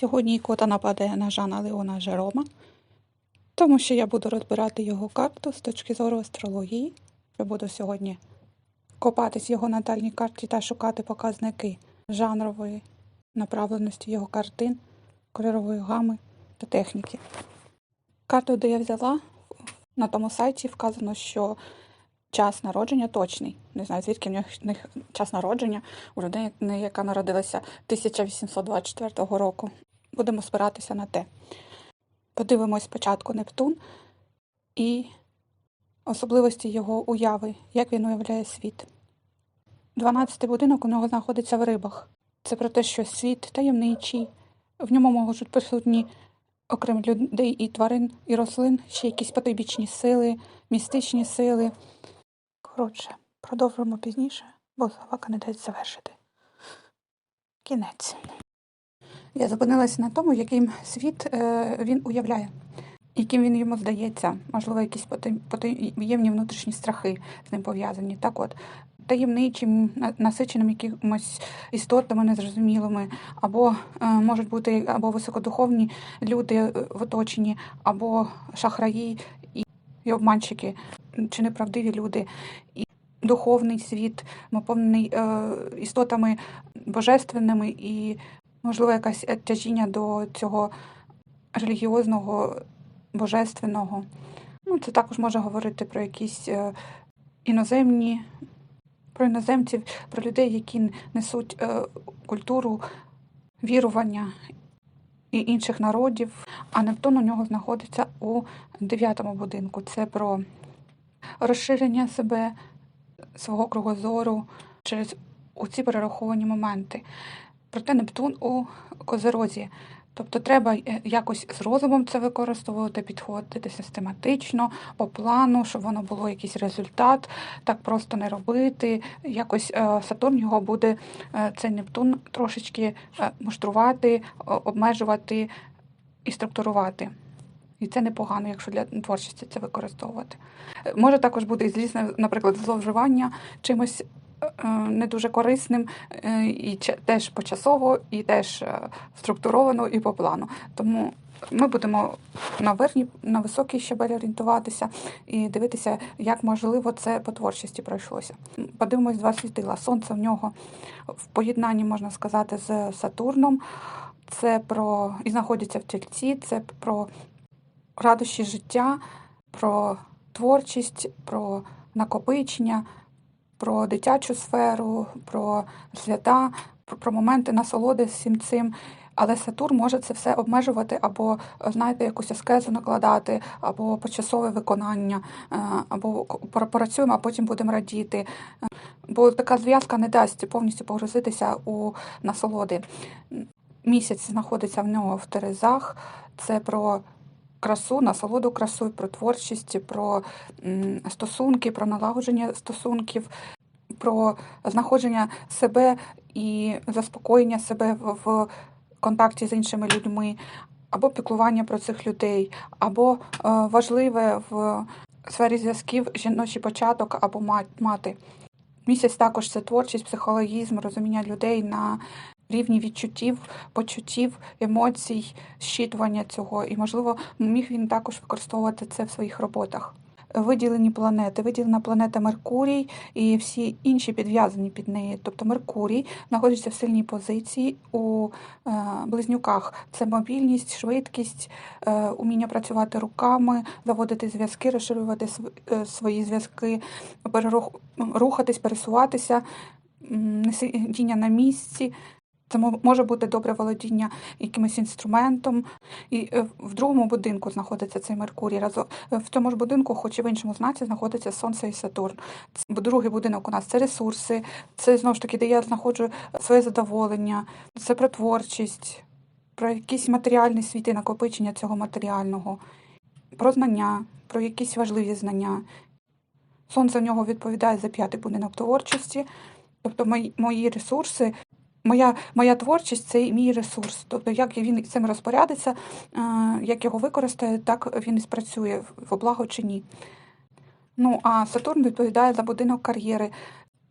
Сьогодні ікота нападе на Жана Леона Жерома, тому що я буду розбирати його карту з точки зору астрології. Я буду сьогодні копатись в його натальній карті та шукати показники жанрової направленості його картин, кольорової гами та техніки. Карту, де я взяла, на тому сайті вказано, що час народження точний. Не знаю, звідки в них час народження у людини, яка народилася 1824 року. Будемо спиратися на те. Подивимось спочатку Нептун і особливості його уяви, як він уявляє світ. 12-й будинок у нього знаходиться в рибах. Це про те, що світ таємничий, в ньому можуть присутні, окрім людей і тварин, і рослин, ще якісь потойбічні сили, містичні сили. Коротше, продовжуємо пізніше, бо собака не дасть завершити. Кінець. Я зупинилася на тому, яким світ е, він уявляє, яким він йому здається. Можливо, якісь потаєм- потаємні внутрішні страхи з ним пов'язані. Так от, таємничим, насиченим якимось істотами незрозумілими, або е, можуть бути або високодуховні люди е, в оточенні, або шахраї і обманщики, чи неправдиві люди. І духовний світ, наповнений е, істотами божественними і можливо, якась е, тяжіння до цього релігіозного, божественного. Ну, це також може говорити про якісь е, іноземні, про іноземців, про людей, які несуть е, культуру, вірування і інших народів. А Нептун у нього знаходиться у дев'ятому будинку. Це про розширення себе, свого кругозору через оці перераховані моменти. Проте Нептун у козерозі. Тобто треба е, якось з розумом це використовувати, підходити систематично, по плану, щоб воно було якийсь результат, так просто не робити. Якось е, Сатурн його буде е, цей Нептун трошечки муштрувати, обмежувати і структурувати. І це непогано, якщо для творчості це використовувати. Може також бути і злісне, наприклад, зловживання чимось не дуже корисним, е, і теж почасово, і теж е, структуровано, і по плану. Тому ми будемо на верхній, на високій щабель орієнтуватися і дивитися, як можливо це по творчості пройшлося. Подивимось два світила. Сонце в нього в поєднанні, можна сказати, з Сатурном. Це про і знаходиться в тільці, це про радощі життя, про творчість, про накопичення, про дитячу сферу, про свята, про, моменти насолоди всім цим. Але Сатурн може це все обмежувати, або, знаєте, якусь аскезу накладати, або почасове виконання, е, або попрацюємо, а потім будемо радіти. Бо така зв'язка не дасть повністю погрузитися у насолоди. Місяць знаходиться в нього в Терезах. Це про красу, насолоду красою, про творчість, про стосунки, про налагодження стосунків, про знаходження себе і заспокоєння себе в, контакті з іншими людьми, або піклування про цих людей, або е, важливе в сфері зв'язків жіночий початок або мати. Місяць також це творчість, психологізм, розуміння людей на рівні відчуттів, почуттів, емоцій, щитування цього. І, можливо, міг він також використовувати це в своїх роботах. Виділені планети, виділена планета Меркурій і всі інші підв'язані під неї. Тобто Меркурій знаходиться в сильній позиції у е, близнюках. Це мобільність, швидкість, е, уміння працювати руками, заводити зв'язки, розширювати е, свої зв'язки, перерух- рухатись, пересуватися, м, сидіння на місці. Це може бути добре володіння якимось інструментом. І е, в другому будинку знаходиться цей Меркурій. Разом в цьому ж будинку, хоч і в іншому знаці, знаходиться Сонце і Сатурн. Другий будинок у нас це ресурси, це знову ж таки, де я знаходжу своє задоволення, це про творчість, про якийсь матеріальний світ і накопичення цього матеріального, про знання, про якісь важливі знання. Сонце в нього відповідає за п'ятий будинок творчості. Тобто мої ресурси, моя, моя творчість це мій ресурс. Тобто, як він цим розпорядиться, е, як його використає, так він і спрацює в- благо чи ні. Ну, а Сатурн відповідає за будинок кар'єри.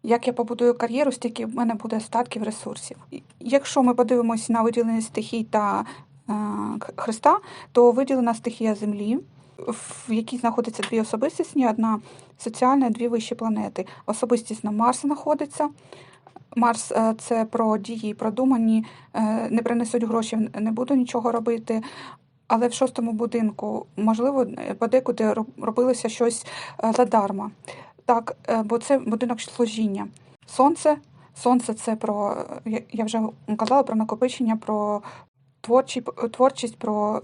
Як я побудую кар'єру, стільки в мене буде статків ресурсів. Якщо ми подивимося на виділення стихій та е, Христа, то виділена стихія Землі, в якій знаходиться дві особистісні, одна соціальна, дві вищі планети. Особистість на Марс знаходиться. Марс е, це про дії, продумані, е, не принесуть гроші, не буду нічого робити. Але в шостому будинку, можливо, подекуди робилося щось е, задарма. Так, бо це будинок служіння. Сонце. Сонце це про, я- вже казала про накопичення, про творчі, творчість, про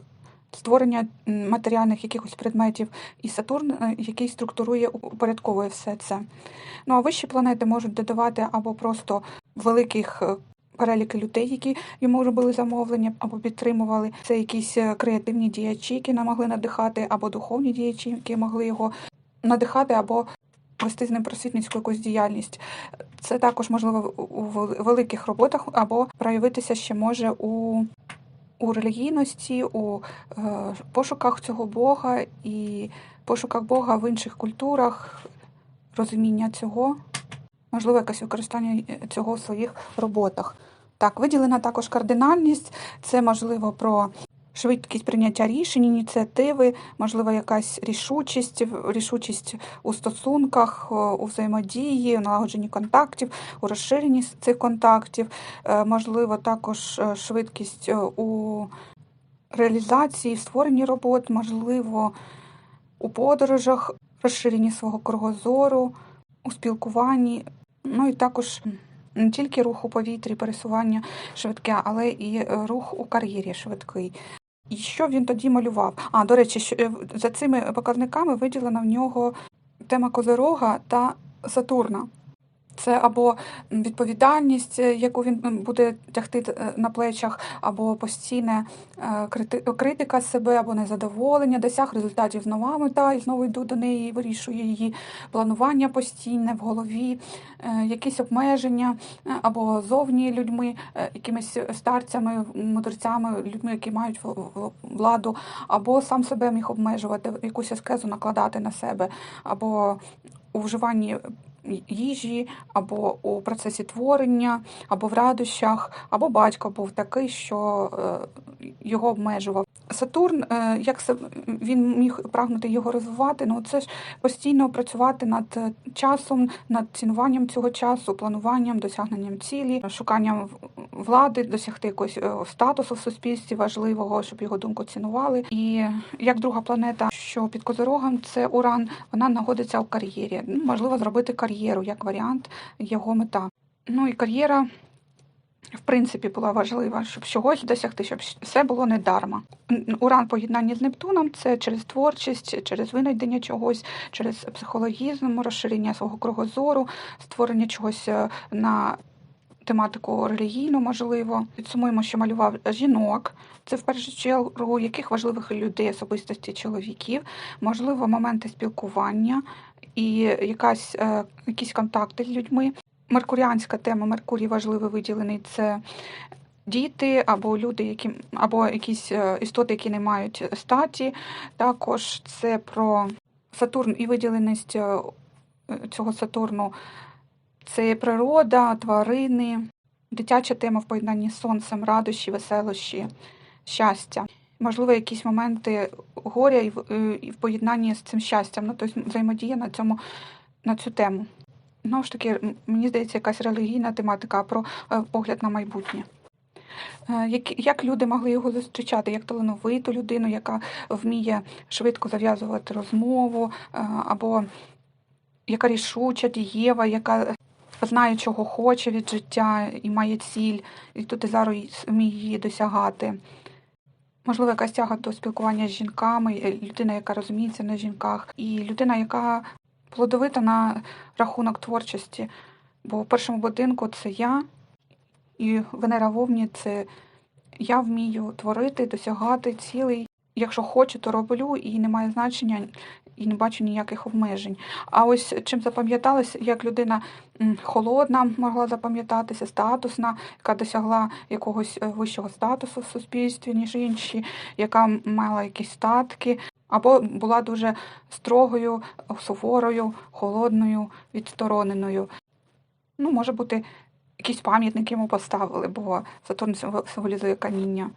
створення матеріальних якихось предметів. І Сатурн, е, який структурує, упорядковує все це. Ну а вищі планети можуть додавати або просто великих е, переліки людей, які йому робили замовлення, або підтримували. Це якісь е, креативні діячі, які не могли надихати, або духовні діячі, які могли його надихати, або вести з ним просвітницьку якусь діяльність. Це також можливо у великих роботах, або проявитися ще може у. У релігійності, у е, пошуках цього Бога і пошуках Бога в інших культурах, розуміння цього, можливо, якесь використання е, цього в своїх роботах. Так, виділена також кардинальність, це можливо про швидкість прийняття рішень, ініціативи, можливо, якась рішучість, рішучість у стосунках, у взаємодії, у налагодженні контактів, у розширенні цих контактів, Е, можливо, також е, швидкість е, у реалізації, створенні робот, можливо, у подорожах, розширенні свого кругозору, у спілкуванні. Ну і також не тільки рух у повітрі, пересування швидке, але і е, рух у кар'єрі швидкий. І що він тоді малював? А, до речі, е, за цими показниками виділена в нього тема Козирога та Сатурна. Це або відповідальність, е, яку він буде тягти е, на плечах, або постійне е, критика себе, або незадоволення, досяг результатів нова мета, і знову йду до неї, вирішую її планування постійне в голові, якісь обмеження, або зовні людьми, якимись старцями, мудрецями, людьми, які мають владу, або сам себе міг обмежувати, якусь аскезу накладати на себе, або у вживанні їжі, або у процесі творення, або в радощах, або батько був такий, що е, його обмежував. Сатурн, е, як він міг прагнути його розвивати, ну це ж постійно працювати над часом, над цінуванням цього часу, плануванням, досягненням цілі, шуканням влади, досягти якогось е, статусу в суспільстві важливого, щоб його думку цінували. І як друга планета, що під козорогом, це Уран, вона знаходиться у кар'єрі. Ну, можливо, зробити кар'єру як варіант його мета. Ну і кар'єра. В принципі, була важлива, щоб чогось досягти, щоб все було не дарма. Уран поєднання з Нептуном це через творчість, через винайдення чогось, через психологізм, розширення свого кругозору, створення чогось е, на тематику релігійну, можливо. Підсумуємо, що малював жінок. Це в першу чергу яких важливих людей, особистості чоловіків, можливо, моменти спілкування і якась, е, якісь контакти з людьми. Меркуріанська тема, Меркурій важливий виділений це діти або люди, які або якісь е, істоти, які не мають статі. Також це про Сатурн і виділеність е, цього Сатурну. Це природа, тварини, дитяча тема в поєднанні з сонцем, радощі, веселощі, щастя. Можливо, якісь моменти горя і в, е, і в поєднанні з цим щастям. Ну, тобто взаємодія на цьому на цю тему. Знову ж таки, мені здається, якась релігійна тематика про е, погляд на майбутнє. Е, Як, як люди могли його зустрічати, як талановиту людину, яка вміє швидко зав'язувати розмову, або яка рішуча, дієва, яка знає, чого хоче від життя і має ціль, і тут і зараз вміє її досягати. Можливо, якась тяга до спілкування з жінками, е, людина, яка розуміється на жінках, і людина, яка плодовита на рахунок творчості. Бо в першому будинку це я, і Венера Вовні це я вмію творити, досягати цілей. Якщо хочу, то роблю, і немає значення, і не бачу ніяких обмежень. А ось чим запам'яталась, як людина холодна могла запам'ятатися, статусна, яка досягла якогось е, вищого статусу в суспільстві, ніж інші, яка мала якісь статки, або була дуже строгою, суворою, холодною, відстороненою. Ну, може бути, якийсь пам'ятник йому поставили, бо Сатурн символ- символізує каміння.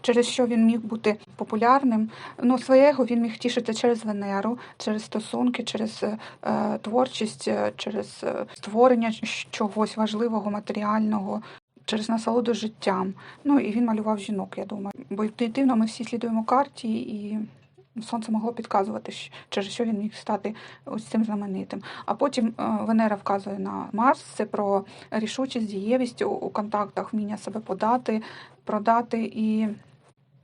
Через що він міг бути популярним. Ну, своє він міг тішити через Венеру, через стосунки, через е, е, творчість, е, через е, створення чогось важливого, матеріального, через насолоду життям. Ну і він малював жінок, я думаю. Бо інтуїтивно ми всі слідуємо карті, і сонце могло підказувати, через що він міг стати ось цим знаменитим. А потім Венера вказує на Марс, це про рішучість, дієвість у контактах, вміння себе подати, продати і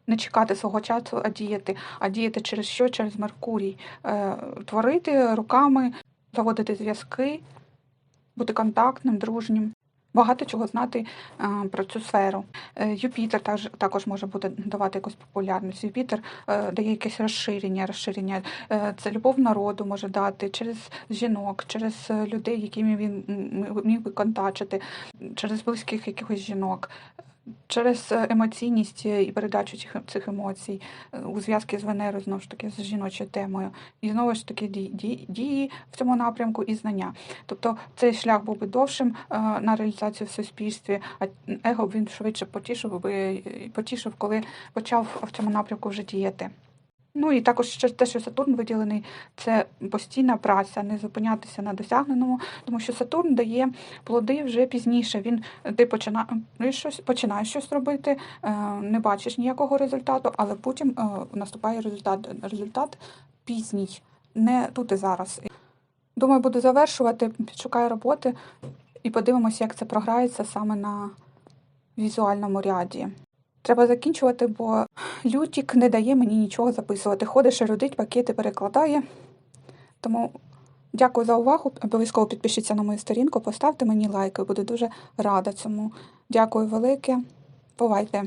не чекати свого часу, а діяти. А діяти через що? Через Меркурій. Е, творити руками, заводити зв'язки, бути контактним, дружнім. Багато чого знати е, про цю сферу. Е, Юпітер також, також може бути давати якусь популярність. Юпітер дає якесь розширення. розширення. Це любов народу може дати через жінок, через людей, якими він міг би контачити, через близьких якихось жінок. Через е, емоційність і передачу цих, цих емоцій е, у зв'язки з Венерою, знову ж таки, з жіночою темою. І знову ж таки дії, дії, в цьому напрямку і знання. Тобто цей шлях був би довшим е, на реалізацію в суспільстві, а его б він швидше потішив би потішив, коли почав в цьому напрямку вже діяти. Ну і також ще те, що Сатурн виділений, це постійна праця, не зупинятися на досягненому, тому що Сатурн дає плоди вже пізніше. Він ти починаєш щось, починаєш щось робити, е, не бачиш ніякого результату, але потім е, наступає результат. Результат пізній, не тут і зараз. Думаю, буду завершувати, підшукаю роботи і подивимося, як це програється саме на візуальному ряді. Треба закінчувати, бо Лютік не дає мені нічого записувати. Ходиш, родить пакети перекладає. Тому дякую за увагу. Обов'язково підпишіться на мою сторінку, поставте мені лайк, буду дуже рада цьому. Дякую велике. Бувайте!